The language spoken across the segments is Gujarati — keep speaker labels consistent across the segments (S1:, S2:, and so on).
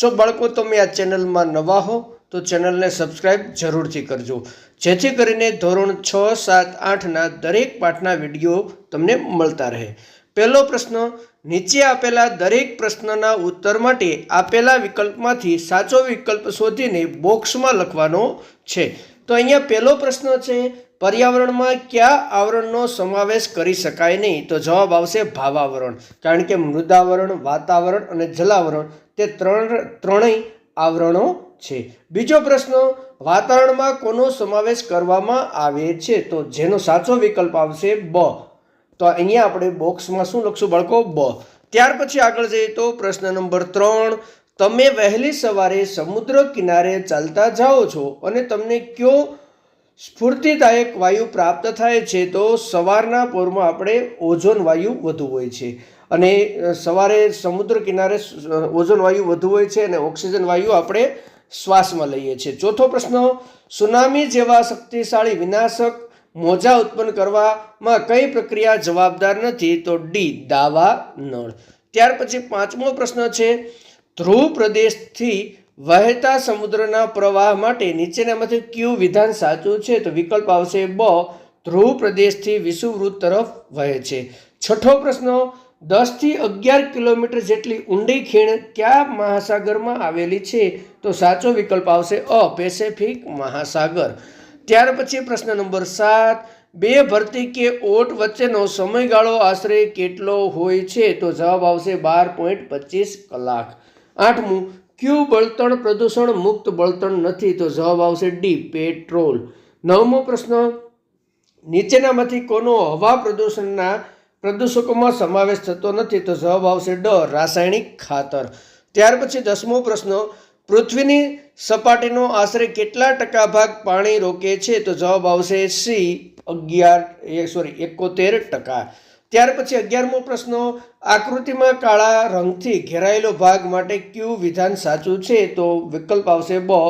S1: જો બાળકો તમે આ ચેનલમાં નવા હો, તો ચેનલને સબસ્ક્રાઈબ જરૂરથી કરજો. જેથી કરીને ધોરણ છ, સાત, આઠના દરેક પાઠના વીડિયો તમને મળતા રહે. પહેલો પ્રશ્ન, નીચે આપેલા દરેક પ્રશ્નના ઉત્તર માટે આપેલા વિકલ્પમાંથી સાચો વિકલ્પ શોધીને બોક્સમાં લખવાનો છે. તો અહીંયા પહેલો પ્રશ્ન છે, પર્યાવરણમાં કયા આવરણનો સમાવેશ કરી શકાય નહીં? તો જવાબ આવશે ભાવાવરણ. કારણ કે મૃદાવરણ, વાતાવરણ અને જલાવરણ તે ત્રણ ત્રણેય આવરણો છે. બીજો પ્રશ્ન, વાતાવરણમાં કોનો સમાવેશ કરવામાં આવે છે? તો જેનો સાચો વિકલ્પ આવશે બ. તો અહીંયા આપણે બોક્સમાં શું લખશું બાળકો? બ. ત્યાર પછી આગળ જઈએ તો પ્રશ્ન નંબર ત્રણ, તમે વહેલી સવારે સમુદ્ર કિનારે ચાલતા જાઓ છો અને તમને કયો સ્ફૂર્તિદાયક વાયુ પ્રાપ્ત થાય છે? તો સવારના પોરમાં આપણે ઓઝોન વાયુ વધુ હોય છે. અને સવારે સમુદ્ર કિનારે ઓઝોન વાયુ વધુ હોય છે અને ઓક્સિજન વાયુ આપણે શ્વાસમાં લઈએ છીએ. ચોથો પ્રશ્ન, સુનામી જેવા શક્તિશાળી વિનાશક મોજા ઉત્પન્ન કરવામાં કઈ પ્રક્રિયા જવાબદાર નથી? તો ડી, દાવા, નળ. ત્યાર પછી પાંચમો પ્રશ્ન છે, ધ્રુવ પ્રદેશથી વહેતા સમુદ્રના પ્રવાહ માટે નીચેનામાંથી કયું વિધાન સાચું છે? તો વિકલ્પ આવશે બ, ધ્રુવ પ્રદેશથી વિષુવવૃત્ત તરફ વહે છે. છઠ્ઠો પ્રશ્ન દસથી અગિયાર કિલોમીટર જેટલી ઊંડી ખીણ કયા મહાસાગરમાં આવેલી છે? તો સાચો વિકલ્પ આવશે અ, પેસેફિક મહાસાગર. ત્યાર પછી પ્રશ્ન નંબર સાત, બે ભરતી કે ઓટ વચ્ચેનો સમયગાળો આશરે કેટલો હોય છે? તો જવાબ આવશે બાર પોઈન્ટ પચીસ કલાક. આઠમું, ક્યુ બળતણ પ્રદૂષણ મુક્ત બળતણ નથી? તો જવાબ આવશે ડી, પેટ્રોલ. નવમો પ્રશ્ન, નીચેનામાંથી કોનો હવા પ્રદૂષણના પ્રદૂષકોમાં સમાવેશ થતો નથી તો જવાબ આવશે ડ, રાસાયણિક ખાતર. ત્યાર પછી દસમો પ્રશ્ન, પૃથ્વીની સપાટીનો આશરે કેટલા ટકા ભાગ પાણી રોકે છે? તો જવાબ આવશે સી અગિયાર સોરી એકોતેર ટકા. ત્યાર પછી અગિયારમો પ્રશ્ન, આકૃતિમાં કાળા રંગથી ઘેરાયેલો ભાગ માટે કયું વિધાન સાચું છે? તો વિકલ્પ આવશે બ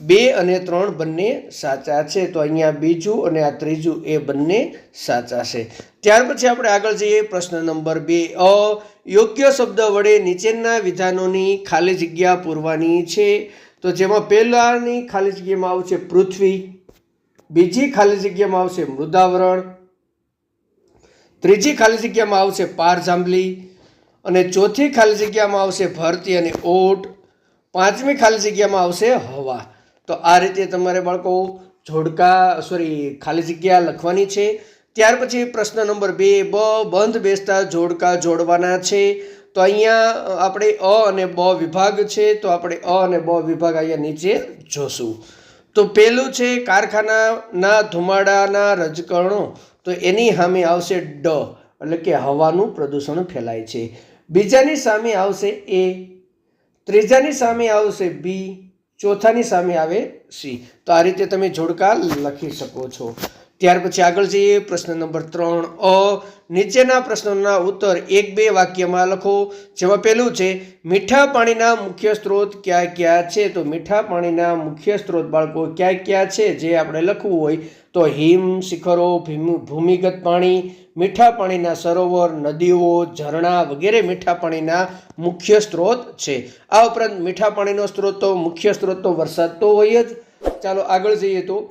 S1: બે અને ત્રણ બંને સાચા છે. તો અહીંયા બીજું અને આ ત્રીજું એ બંને સાચા છે. ત્યાર પછી આપણે આગળ જઈએ પ્રશ્ન નંબર બે. અ, યોગ્ય શબ્દ વડે નીચેના વિધાનોની ખાલી જગ્યા પૂરવાની છે. તો જેમાં પહેલાની ખાલી જગ્યામાં આવશે પૃથ્વી, બીજી ખાલી જગ્યામાં આવશે મૃદાવરણ, ત્રીજી ખાલી જગ્યામાં આવશે પાર જાંબલી અને ચોથી ખાલી જગ્યામાં આવશે ભરતી અને ઓટ, પાંચમી ખાલી જગ્યામાં આવશે હવા. તો આ રીતે તમારે બાળકો જોડકા સોરી ખાલી જગ્યા લખવાની છે. ત્યાર પછી પ્રશ્ન નંબર બે, બ, બંધ બેસતા જોડકા જોડવાના છે. તો અહીંયા આપણે અ અને બ વિભાગ છે, તો આપણે અ અને બ વિભાગ અહીંયા નીચે જોશું. તો પહેલું છે કારખાનાના ધુમાડાના રજકણો. તો એની સામે આવશે ડ, એટલે કે હવાનું પ્રદૂષણ ફેલાય છે. બીજાની સામે આવશે એ. ત્રીજાની સામે આવશે બી. ચોથાની સામે આવે સી. તો આ રીતે તમે જોડકા લખી શકો છો. ત્યાર પછી આગળ જઈએ પ્રશ્ન નંબર ત્રણ અ. નીચેના પ્રશ્નોના ઉત્તર એક બે વાક્યમાં લખો. જેમાં પહેલું છે, મીઠા પાણીના મુખ્ય સ્ત્રોત ક્યાં ક્યાં છે? તો મીઠા પાણીના મુખ્ય સ્ત્રોત બાળકો ક્યાં ક્યાં છે? જે આપણે લખવું હોય તો હિમ, શિખરો, ભીમ- ભૂમિગત પાણી, મીઠા પાણીના સરોવર, નદીઓ, ઝરણા વગેરે મીઠા પાણીના મુખ્ય સ્ત્રોત છે. આ ઉપરાંત મીઠા પાણીનો સ્ત્રોત તો મુખ્ય સ્ત્રોત તો વરસાદ તો હોય જ. ચાલો આગળ જઈએ તો.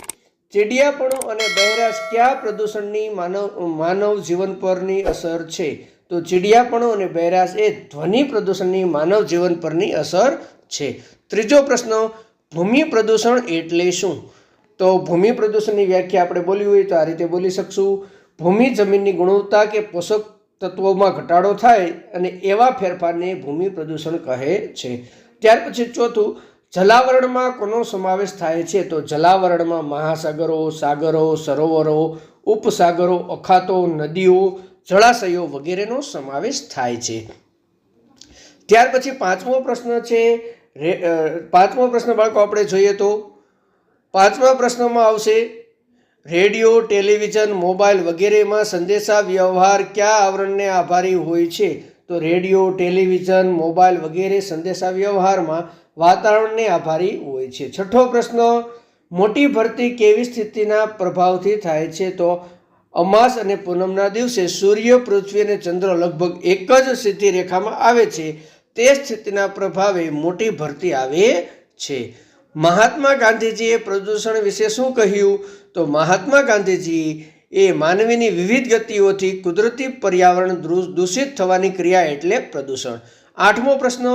S1: ચીડિયાપણું અને બહેરાશ કયા પ્રદૂષણની માનવ માનવ જીવન પરની અસર છે? તો ચીડિયાપણું અને બહેરાશ એ ધ્વનિ પ્રદૂષણની માનવ જીવન પરની અસર છે. ત્રીજો પ્રશ્ન, ભૂમિ પ્રદૂષણ એટલે શું? તો ભૂમિ પ્રદૂષણની વ્યાખ્યા આપણે બોલી હોય તો આ રીતે બોલી શકશું. ભૂમિ જમીનની ગુણવત્તા કે પોષક તત્વોમાં ઘટાડો થાય અને એવા ફેરફારને ભૂમિ પ્રદૂષણ કહે છે. ત્યાર પછી ચોથું જલાવરણમાં કોનો સમાવેશ થાય છે? તો જલાવરણમાં મહાસાગરો, સાગરો, સરોવરો, ઉપસાગરો, અખાતો, નદીઓ, જળાશયો વગેરેનો સમાવેશ થાય છે. ત્યાર પછી પાંચમો પ્રશ્ન છે પાંચમો પ્રશ્ન બાળકો, આપણે જોઈએ તો પાંચમા પ્રશ્નમાં આવશે, રેડિયો, ટેલિવિઝન, મોબાઈલ વગેરેમાં સંદેશા વ્યવહાર કયા આવરણને આભારી હોય છે? તો રેડિયો, ટેલિવિઝન, મોબાઈલ વગેરે સંદેશા વ્યવહારમાં વાતાવરણને આભારી હોય છે. છઠ્ઠો પ્રશ્ન, મોટી ભરતી કેવી સ્થિતિના પ્રભાવથી થાય છે? તો અમાસ અને પૂનમના દિવસે સૂર્ય, પૃથ્વી અને ચંદ્ર લગભગ એક જ સીધી રેખામાં આવે છે. તે સ્થિતિના પ્રભાવે મોટી ભરતી આવે છે. મહાત્મા ગાંધીજીએ પ્રદૂષણ વિશે શું કહ્યું? તો મહાત્મા ગાંધીજી એ માનવીની વિવિધ ગતિઓથી કુદરતી પર્યાવરણ દૂષિત થવાની ક્રિયા એટલે પ્રદૂષણ. આઠમો પ્રશ્ન,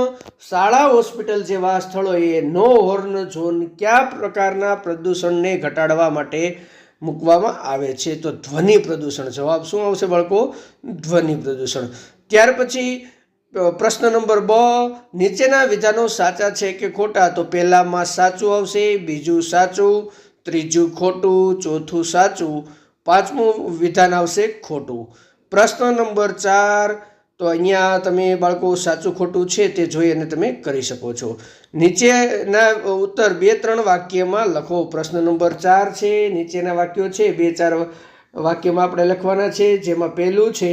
S1: શાળા હોસ્પિટલ જેવા સ્થળોએ નો હોર્ન ઝોન કયા પ્રકારના પ્રદૂષણને ઘટાડવા માટે મૂકવામાં આવે છે? તો ધ્વનિ પ્રદૂષણ. જવાબ શું આવશે બાળકો? ધ્વનિ પ્રદૂષણ. ત્યાર પછી પ્રશ્ન નંબર બ, નીચેના વિધાનો સાચા છે કે ખોટા? તો પહેલામાં સાચું આવશે, બીજું સાચું, ત્રીજું ખોટું, ચોથું સાચું, પાંચમું વિધાન આવશે ખોટું. પ્રશ્ન નંબર ચાર તો અહીંયા તમે બાળકો સાચું ખોટું છે તે જોઈ અને તમે કરી શકો છો. નીચેના ઉત્તર બે ત્રણ વાક્યમાં લખો. પ્રશ્ન નંબર ચાર છે, નીચેના વાક્યો છે, બે ચાર વાક્યમાં આપણે લખવાના છે, જેમાં પહેલું છે,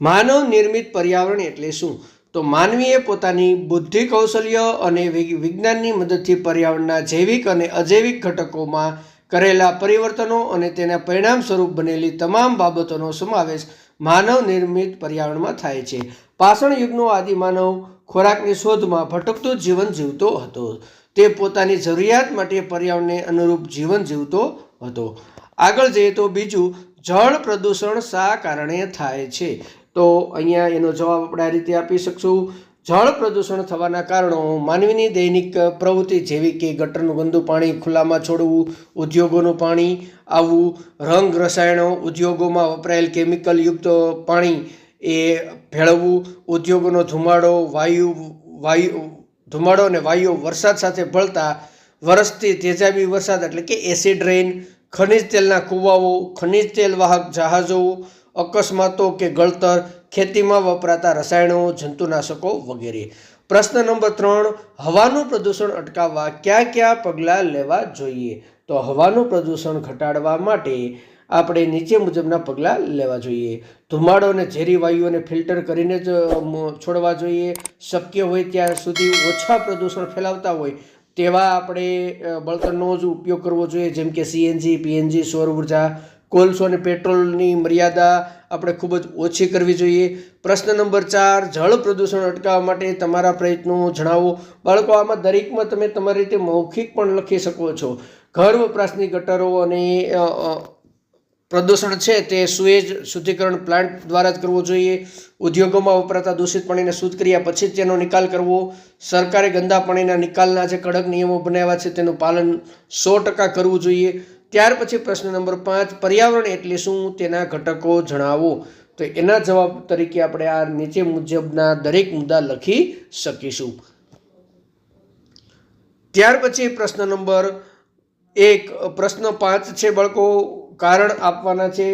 S1: માનવ નિર્મિત પર્યાવરણ એટલે શું? તો માનવીએ પોતાની બુદ્ધિ કૌશલ્ય અને વિજ્ઞાનની મદદથી પર્યાવરણના જૈવિક અને અજૈવિક ઘટકોમાં કરેલા પરિવર્તનો અને તેના પરિણામ સ્વરૂપ બનેલી તમામ બાબતોનો સમાવેશ માનવ નિર્મિત પર્યાવરણમાં થાય છે. પાષાણ યુગનો આદિમાનવ ખોરાકની શોધમાં ભટકતું જીવન જીવતો હતો. તે પોતાની જરૂરિયાત માટે પર્યાવરણને અનુરૂપ જીવન જીવતો હતો. આગળ જઈએ તો બીજું, જળ પ્રદૂષણ શા કારણે થાય છે? તો અહીંયા એનો જવાબ આપણે આ રીતે આપી શકશું. જળ પ્રદૂષણ થવાના કારણો, માનવીની દૈનિક પ્રવૃત્તિ જેવી કે ગટરનું ગંદુ પાણી, ખુલ્લામાં છોડવું, ઉદ્યોગોનું પાણી આવવું, રંગ રસાયણો ઉદ્યોગોમાં વપરાયેલ કેમિકલયુક્ત પાણી એ ભેળવવું, ઉદ્યોગોનો ધુમાડો, વાયુ વાયુ, ધુમાડો અને વાયુ વરસાદ સાથે ભળતા વરસતી તેજાબી વરસાદ એટલે કે એસિડ રેઇન, ખનિજ તેલના કૂવાઓ, ખનિજ તેલ વાહક જહાજો, અકસ્માતો કે ગળતર ખેતીમાં વપરાતા રસાયણો, જંતુનાશકો વગેરે. પ્રશ્ન નંબર ત્રણ, હવાનું પ્રદૂષણ અટકાવવા કયા કયા પગલાં લેવા જોઈએ? તો હવાનું પ્રદૂષણ ઘટાડવા માટે આપણે નીચે મુજબના પગલાં લેવા જોઈએ. ધુમાડો અને ઝેરી વાયુઓને ફિલ્ટર કરીને જ છોડવા જોઈએ. શક્ય હોય ત્યાં સુધી ઓછા પ્રદૂષણ ફેલાવતા હોય તેવા આપણે બળતણનો જ ઉપયોગ કરવો જોઈએ. જેમ કે સીએનજી પીએનજી સૌર ઊર્જા કોલસો અને પેટ્રોલની મર્યાદા આપણે ખૂબ જ ઓછી કરવી જોઈએ. પ્રશ્ન નંબર ચાર, જળ પ્રદૂષણ અટકાવવા માટે તમારા પ્રયત્નો જણાવો. બાળકો, આમાં દરેકમાં તમે તમારી રીતે મૌખિક પણ લખી શકો છો. ઘર વપરાશની ગટરો અને પ્રદૂષણ છે તે સુએજ શુદ્ધિકરણ પ્લાન્ટ દ્વારા જ કરવો જોઈએ. ઉદ્યોગોમાં વપરાતા દૂષિત પાણીને શુદ્ધ કર્યા પછી જ તેનો નિકાલ કરવો. સરકારે ગંદા પાણીના નિકાલના જે કડક નિયમો બનાવ્યા છે તેનું પાલન સો ટકા કરવું જોઈએ. ત્યાર પછી પ્રશ્ન નંબર પાંચ, પર્યાવરણ એટલે શું? તેના ઘટકો જણાવો. તો એના જવાબ તરીકે આપણે આ નીચે મુજબના દરેક મુદ્દા લખી શકીશું. ત્યાર પછી પ્રશ્ન નંબર એક, પ્રશ્ન પાંચ છે બાળકો. કારણ આપવાના છે.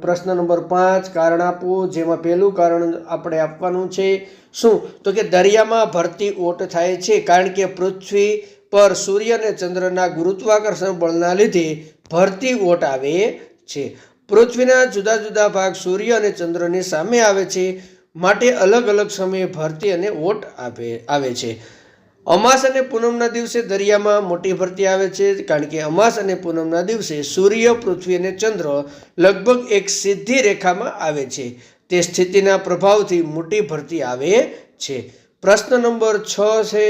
S1: પ્રશ્ન નંબર પાંચ, કારણ આપો જેમાં પહેલું કારણ આપણે આપવાનું છે શું? તો કે દરિયામાં ભરતી ઓટ થાય છે. કારણ કે પૃથ્વી પર સૂર્ય અને ચંદ્રના ગુરુત્વાકર્ષણ બળના લીધે ભરતી ઓટ આવે છે. પૃથ્વીના જુદા જુદા ભાગ સૂર્ય અને ચંદ્રની સામે આવે છે. માટે અલગ અલગ સમયે ભરતી અને ઓટ આપે, આવે છે. અમાસ અને પૂનમના દિવસે દરિયામાં મોટી ભરતી આવે છે, કારણ કે અમાસ અને પૂનમના દિવસે સૂર્ય, પૃથ્વી અને ચંદ્ર લગભગ એક સીધી રેખામાં આવે છે. તે સ્થિતિના પ્રભાવથી મોટી ભરતી આવે છે. પ્રશ્ન નંબર છ છે,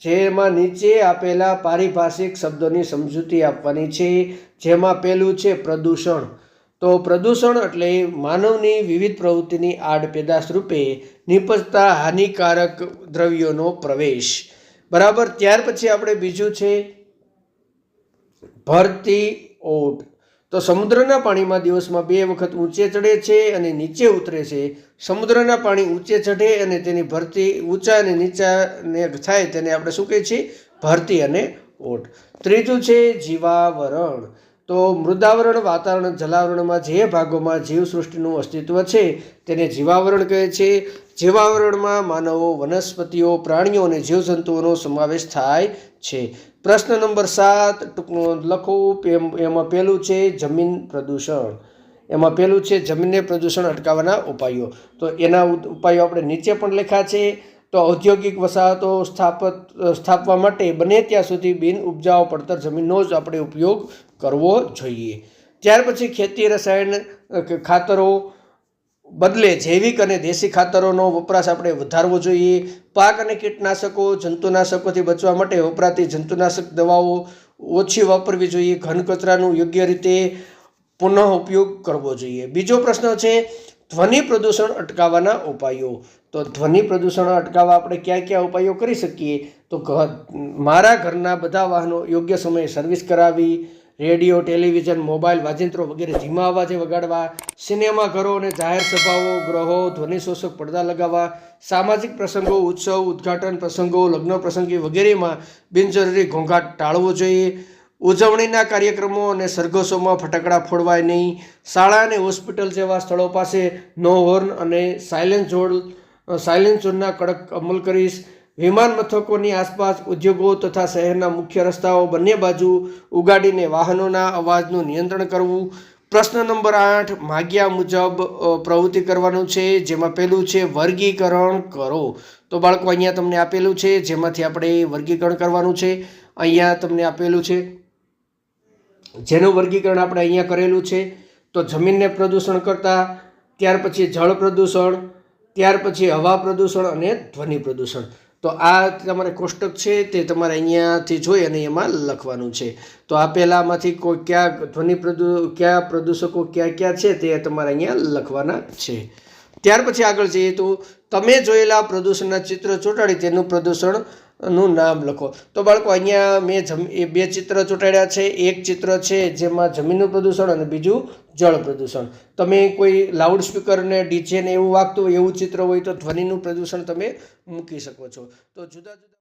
S1: જેમાં નીચે આપેલા પારિભાષિક શબ્દોની સમજૂતી આપવાની છે, જેમાં પહેલું છે પ્રદૂષણ. તો પ્રદૂષણ એટલે માનવની વિવિધ પ્રવૃત્તિની આડપેદાશ રૂપે નિપજતા હાનિકારક દ્રવ્યોનો પ્રવેશ. બરાબર, ત્યાર પછી આપણે બીજું છે, ભરતી ઓટ. તો સમુદ્રના પાણીમાં દિવસમાં બે વખત ઊંચે ચડે છે અને નીચે ઉતરે છે. સમુદ્રના પાણી ઊંચે ચઢે અને તેની ભરતી ઊંચા અને નીચાને થાય તેને આપણે શું કહીએ છીએ ભરતી અને ઓટ ત્રીજું છે જીવાવરણ. તો મૃદાવરણ વાતાવરણ જલાવરણમાં જે ભાગોમાં જીવસૃષ્ટિનું અસ્તિત્વ છે તેને જીવાવરણ કહે છે. જીવાવરણમાં માનવો, વનસ્પતિઓ, પ્રાણીઓ અને જીવજંતુઓનો સમાવેશ થાય છે. પ્રશ્ન નંબર સાત ટૂંકમાં લખો, એમ- એમાં પહેલું છે જમીન પ્રદૂષણ. એમાં પહેલું છે જમીનને પ્રદૂષણ અટકાવવાના ઉપાયો. તો એના ઉપાયો આપણે નીચે પણ લખ્યા છે. તો ઔદ્યોગિક વસાહતો સ્થાપત, સ્થાપવા માટે બને ત્યાં સુધી બિન ઉપજાઓ પડતર જમીનનો જ આપણે ઉપયોગ કરવો જોઈએ. ત્યાર પછી ખેતી રસાયણ ખાતરો બદલે જૈવિક અને દેશી ખાતરોનો વપરાશ આપણે વધારવો જોઈએ. પાક અને કીટનાશકો, જંતુનાશકોથી બચવા માટે વપરાતી જંતુનાશક દવાઓ ઓછી વાપરવી જોઈએ. ઘન કચરાનું યોગ્ય રીતે પુનઃ ઉપયોગ કરવો જોઈએ. બીજો પ્રશ્ન છે, ધ્વનિ પ્રદૂષણ અટકાવવાના ઉપાયો. તો ધ્વનિ પ્રદૂષણ અટકાવવા આપણે ક્યાં ક્યાં ઉપાયો કરી શકીએ? તો મારા ઘરના બધા વાહનો યોગ્ય સમયે સર્વિસ કરાવી રેડિયો, ટેલિવિઝન, મોબાઈલ, વાજિંત્રો વગેરે ધીમા અવાજે વગાડવા, સિનેમા ઘરો અને જાહેર સભાઓ, ગ્રહો, ધ્વનિ શોષક પડદા લગાવવા, સામાજિક પ્રસંગો, ઉત્સવ, ઉદ્ઘાટન પ્રસંગો, લગ્ન પ્રસંગે વગેરેમાં બિનજરૂરી ઘોંઘાટ ટાળવો જોઈએ. ઉજવણીના કાર્યક્રમો અને સરઘસોમાં ફટાકડા ફોડવાય નહીં. શાળા અને હોસ્પિટલ જેવા સ્થળો પાસે નો હોર્ન અને સાયલેન્સ ઝોન સાયલેન્સ ઝોનના કડક અમલ કરીશ. વિમાન મથકોની આસપાસ ઉદ્યોગો તથા શહેરના મુખ્ય રસ્તાઓ બંને બાજુ ઉગાડીને વાહનોના અવાજનું નિયંત્રણ કરવું. પ્રશ્ન નંબર આઠ, માગ્યા મુજબ પ્રવૃત્તિ કરવાનું છે, જેમાં પહેલું છે વર્ગીકરણ કરો. તો બાળકો, અહીંયા તમને આપેલું છે, જેમાંથી આપણે વર્ગીકરણ કરવાનું છે. અહીંયા તમને આપેલું છે, જેનું વર્ગીકરણ આપણે અહીંયા કરેલું છે. તો જમીનને પ્રદૂષણ કરતાં, ત્યાર પછી જળ પ્રદૂષણ, ત્યાર પછી હવા પ્રદૂષણ અને ધ્વનિ પ્રદૂષણ. તો આ તમારે કોષ્ટક છે, તે તમારે અહીંયાથી જોઈ અને એમાં લખવાનું છે. તો આ આપેલામાંથી કોઈ કયા ધ્વનિ પ્રદૂ, કયા પ્રદૂષકો ક્યાં ક્યાં છે, તે તમારે અહીંયા લખવાના છે. ત્યાર પછી આગળ જઈએ તો તમે જોયેલા પ્રદૂષણના ચિત્ર ચોંટાડી, તેનું પ્રદૂષણનું નામ લખો. તો બાળકો, અહીંયા મેં જમ, એ બે ચિત્ર ચોંટાડ્યા છે. એક ચિત્ર છે જેમાં જમીનનું પ્રદૂષણ અને બીજું જળ પ્રદૂષણ. તમે કોઈ લાઉડસ્પીકરને ડીજેને એવું વાગતું હોય, એવું ચિત્ર હોય તો ધ્વનિનું પ્રદૂષણ તમે મૂકી શકો છો. તો જુદા જુદા